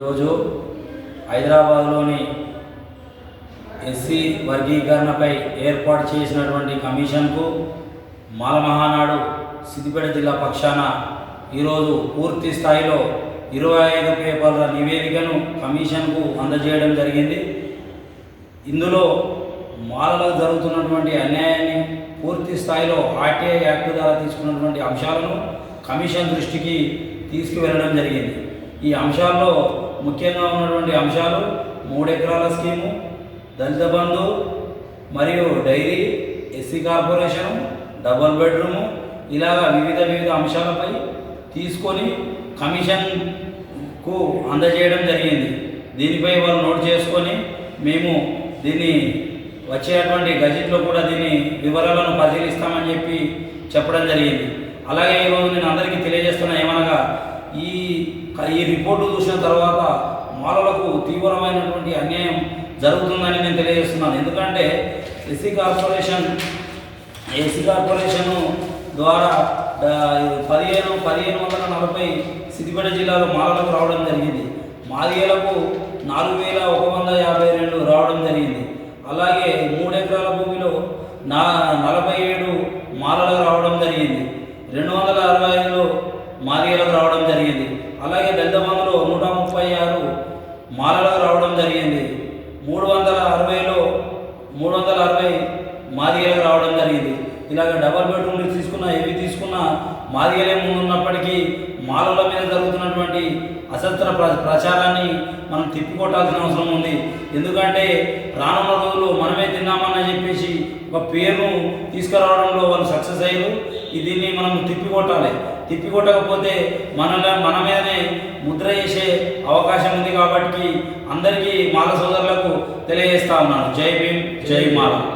ఈరోజు హైదరాబాద్లోని ఎస్సీ వర్గీకరణపై ఏర్పాటు చేసినటువంటి కమిషన్కు మాలమహానాడు సిద్దిపేట జిల్లా పక్షాన ఈరోజు పూర్తి స్థాయిలో ఇరవై ఐదు పేపర్ల నివేదికను కమిషన్కు అందజేయడం జరిగింది. ఇందులో మాలలకు జరుగుతున్నటువంటి అన్యాయాన్ని పూర్తి స్థాయిలో ఆర్టీఐ యాక్ట్ ద్వారా తీసుకున్నటువంటి అంశాలను కమిషన్ దృష్టికి తీసుకువెళ్ళడం జరిగింది. ఈ అంశాల్లో ముఖ్యంగా ఉన్నటువంటి అంశాలు మూడెకరాల స్కీము దళిత బంధు మరియు dairy SC corporation double bedroom ఇలాగా వివిధ వివిధ అంశాలపై తీసుకొని కమిషన్కు అందజేయడం జరిగింది. దీనిపై వారు నోట్ చేసుకొని మేము దీన్ని వచ్చేటువంటి గజెట్లో కూడా దీని వివరాలను పరిశీలిస్తామని చెప్పి చెప్పడం జరిగింది. అలాగే ఈరోజు నేను అందరికీ తెలియజేస్తున్నా ఏమనగా ఈ ఈ రిపోర్టు చూసిన తర్వాత మాలలకు తీవ్రమైనటువంటి అన్యాయం జరుగుతుందని నేను తెలియజేస్తున్నాను. ఎందుకంటే ఎస్సీ కార్పొరేషన్ ఏసీ కార్పొరేషన్ ద్వారా పదిహేను పదిహేను వందల నలభై సిద్దిపేట జిల్లాలో మాలలకు రావడం జరిగింది. మాదిగలకు నాలుగు వేల ఒక వంద యాభై రెండు రావడం జరిగింది. అలాగే మూడు ఎకరాల భూమిలో నా నలభై ఏడు మాలలకు రావడం జరిగింది. రెండు వందల అరవై ఐదులో మాదిగలకు రావడం జరిగింది. అలాగే దళిత నూట ముప్పై ఆరు మాలలకు రావడం జరిగింది. మూడు వందల అరవైలో మూడు వందల అరవై మాదిగలకు రావడం జరిగింది. ఇలాగ డబల్ బెడ్రూమ్లు తీసుకున్న ఏవి తీసుకున్నా మాదిగలే ముందున్నప్పటికీ మాలల మీద జరుగుతున్నటువంటి అసత్ర ప్ర ప్రచారాన్ని మనం తిప్పికొట్టాల్సిన అవసరం ఉంది. ఎందుకంటే రానున్న రోజులు మనమే తిన్నామని చెప్పేసి ఒక పేరును తీసుకురావడంలో వాళ్ళు సక్సెస్ అయ్యారు. దీన్ని మనం తిప్పికొట్టాలి. తిప్పికొట్టకపోతే మన మన మీదనే ముద్ర చేసే అవకాశం ఉంది కాబట్టి అందరికీ మాల సోదరులకు తెలియజేస్తా ఉన్నాను. జై భీమ్ జై మాల